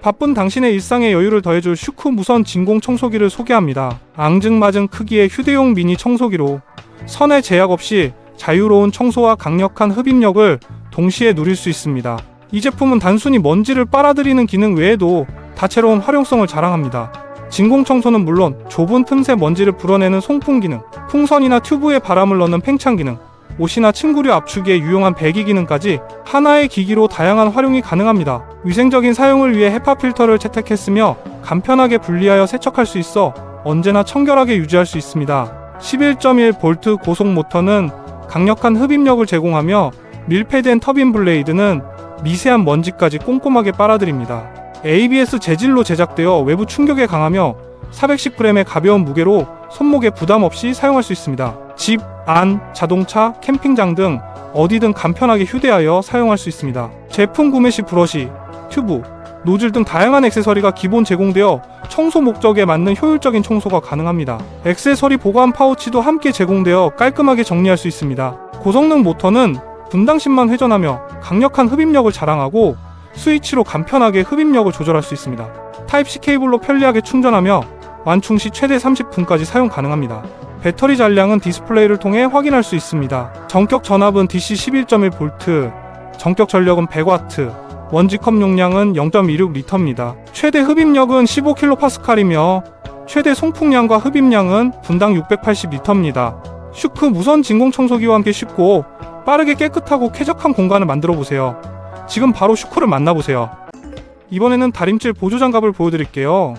바쁜 당신의 일상에 여유를 더해줄 슈크 무선 진공 청소기를 소개합니다. 앙증맞은 크기의 휴대용 미니 청소기로 선에 제약 없이 자유로운 청소와 강력한 흡입력을 동시에 누릴 수 있습니다. 이 제품은 단순히 먼지를 빨아들이는 기능 외에도 다채로운 활용성을 자랑합니다. 진공 청소는 물론 좁은 틈새 먼지를 불어내는 송풍 기능, 풍선이나 튜브에 바람을 넣는 팽창 기능, 옷이나 침구류 압축에 유용한 배기 기능까지 하나의 기기로 다양한 활용이 가능합니다. 위생적인 사용을 위해 헤파 필터를 채택했으며 간편하게 분리하여 세척할 수 있어 언제나 청결하게 유지할 수 있습니다. 11.1V 고속 모터는 강력한 흡입력을 제공하며 밀폐된 터빈 블레이드는 미세한 먼지까지 꼼꼼하게 빨아들입니다. ABS 재질로 제작되어 외부 충격에 강하며 410g의 가벼운 무게로 손목에 부담 없이 사용할 수 있습니다. 집, 안, 자동차, 캠핑장 등 어디든 간편하게 휴대하여 사용할 수 있습니다. 제품 구매 시 브러쉬, 튜브, 노즐 등 다양한 액세서리가 기본 제공되어 청소 목적에 맞는 효율적인 청소가 가능합니다. 액세서리 보관 파우치도 함께 제공되어 깔끔하게 정리할 수 있습니다. 고성능 모터는 분당식만 회전하며 강력한 흡입력을 자랑하고 스위치로 간편하게 흡입력을 조절할 수 있습니다. 타입C 케이블로 편리하게 충전하며 완충 시 최대 30분까지 사용 가능합니다. 배터리 잔량은 디스플레이를 통해 확인할 수 있습니다. 전격 전압은 DC 11.1V, 전격 전력은 100W, 원지컵 용량은 0.26리터입니다. 최대 흡입력은 15kPa이며 최대 송풍량과 흡입량은 분당 680리터입니다. 슈크 무선 진공 청소기와 함께 쉽고 빠르게 깨끗하고 쾌적한 공간을 만들어 보세요. 지금 바로 슈크를 만나보세요. 이번에는 다림질 보조 장갑을 보여드릴게요.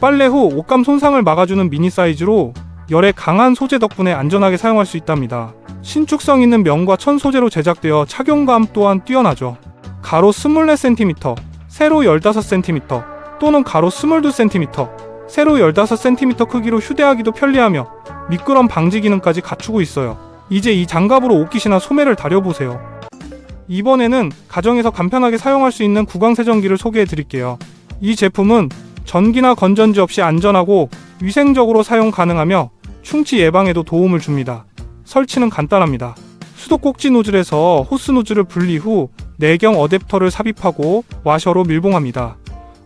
빨래 후 옷감 손상을 막아주는 미니 사이즈로 열에 강한 소재 덕분에 안전하게 사용할 수 있답니다. 신축성 있는 면과 천 소재로 제작되어 착용감 또한 뛰어나죠. 가로 24cm, 세로 15cm 또는 가로 22cm, 세로 15cm 크기로 휴대하기도 편리하며 미끄럼 방지 기능까지 갖추고 있어요. 이제 이 장갑으로 옷깃이나 소매를 다려보세요. 이번에는 가정에서 간편하게 사용할 수 있는 구강세정기를 소개해 드릴게요. 이 제품은 전기나 건전지 없이 안전하고 위생적으로 사용 가능하며 충치 예방에도 도움을 줍니다. 설치는 간단합니다. 수도꼭지 노즐에서 호스 노즐을 분리 후 내경 어댑터를 삽입하고 와셔로 밀봉합니다.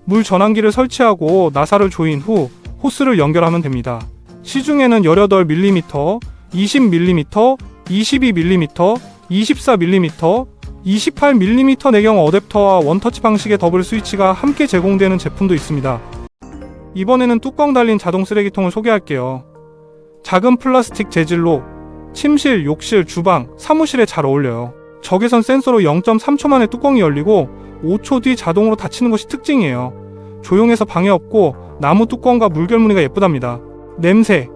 물 전환기를 설치하고 나사를 조인 후 호스를 연결하면 됩니다. 시중에는 18mm, 20mm, 22mm, 24mm, 28mm 내경 어댑터와 원터치 방식의 더블 스위치가 함께 제공되는 제품도 있습니다. 이번에는 뚜껑 달린 자동 쓰레기통을 소개할게요. 작은 플라스틱 재질로 침실, 욕실, 주방, 사무실에 잘 어울려요. 적외선 센서로 0.3초 만에 뚜껑이 열리고 5초 뒤 자동으로 닫히는 것이 특징이에요. 조용해서 방해 없고 나무 뚜껑과 물결 무늬가 예쁘답니다. 냄새,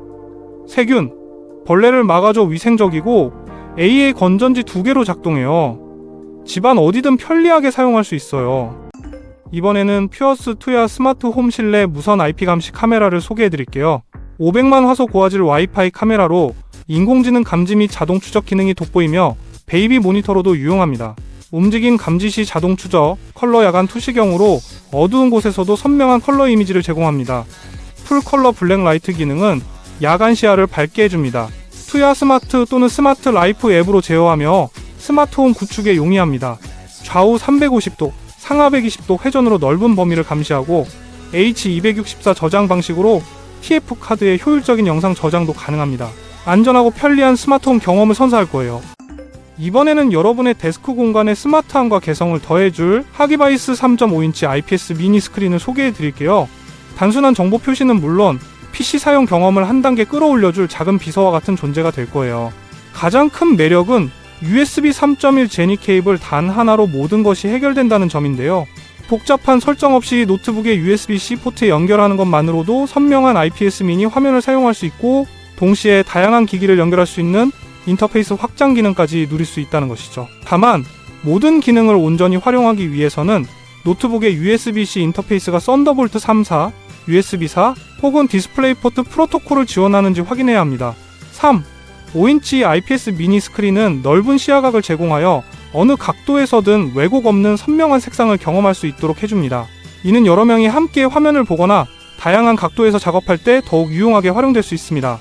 세균, 벌레를 막아줘 위생적이고 AA 건전지 두 개로 작동해요. 집안 어디든 편리하게 사용할 수 있어요. 이번에는 퓨어스 투야 스마트 홈 실내 무선 IP 감시 카메라를 소개해 드릴게요. 500만 화소 고화질 와이파이 카메라로 인공지능 감지 및 자동 추적 기능이 돋보이며 베이비 모니터로도 유용합니다. 움직임 감지 시 자동 추적, 컬러 야간 투시경으로 어두운 곳에서도 선명한 컬러 이미지를 제공합니다. 풀 컬러 블랙 라이트 기능은 야간 시야를 밝게 해줍니다. 투야 스마트 또는 스마트 라이프 앱으로 제어하며 스마트홈 구축에 용이합니다. 좌우 350도, 상하 120도 회전으로 넓은 범위를 감시하고 H264 저장 방식으로 TF 카드의 효율적인 영상 저장도 가능합니다. 안전하고 편리한 스마트홈 경험을 선사할 거예요. 이번에는 여러분의 데스크 공간에 스마트함과 개성을 더해줄 하기바이스 3.5인치 IPS 미니 스크린을 소개해 드릴게요. 단순한 정보 표시는 물론 PC 사용 경험을 한 단계 끌어올려줄 작은 비서와 같은 존재가 될 거예요. 가장 큰 매력은 USB 3.1 제니 케이블 단 하나로 모든 것이 해결된다는 점인데요. 복잡한 설정 없이 노트북에 USB-C 포트에 연결하는 것만으로도 선명한 IPS 미니 화면을 사용할 수 있고 동시에 다양한 기기를 연결할 수 있는 인터페이스 확장 기능까지 누릴 수 있다는 것이죠. 다만 모든 기능을 온전히 활용하기 위해서는 노트북의 USB-C 인터페이스가 썬더볼트 3.4, USB 4 혹은 디스플레이 포트 프로토콜을 지원하는지 확인해야 합니다. 3. 5인치 IPS 미니 스크린은 넓은 시야각을 제공하여 어느 각도에서든 왜곡 없는 선명한 색상을 경험할 수 있도록 해줍니다. 이는 여러 명이 함께 화면을 보거나 다양한 각도에서 작업할 때 더욱 유용하게 활용될 수 있습니다.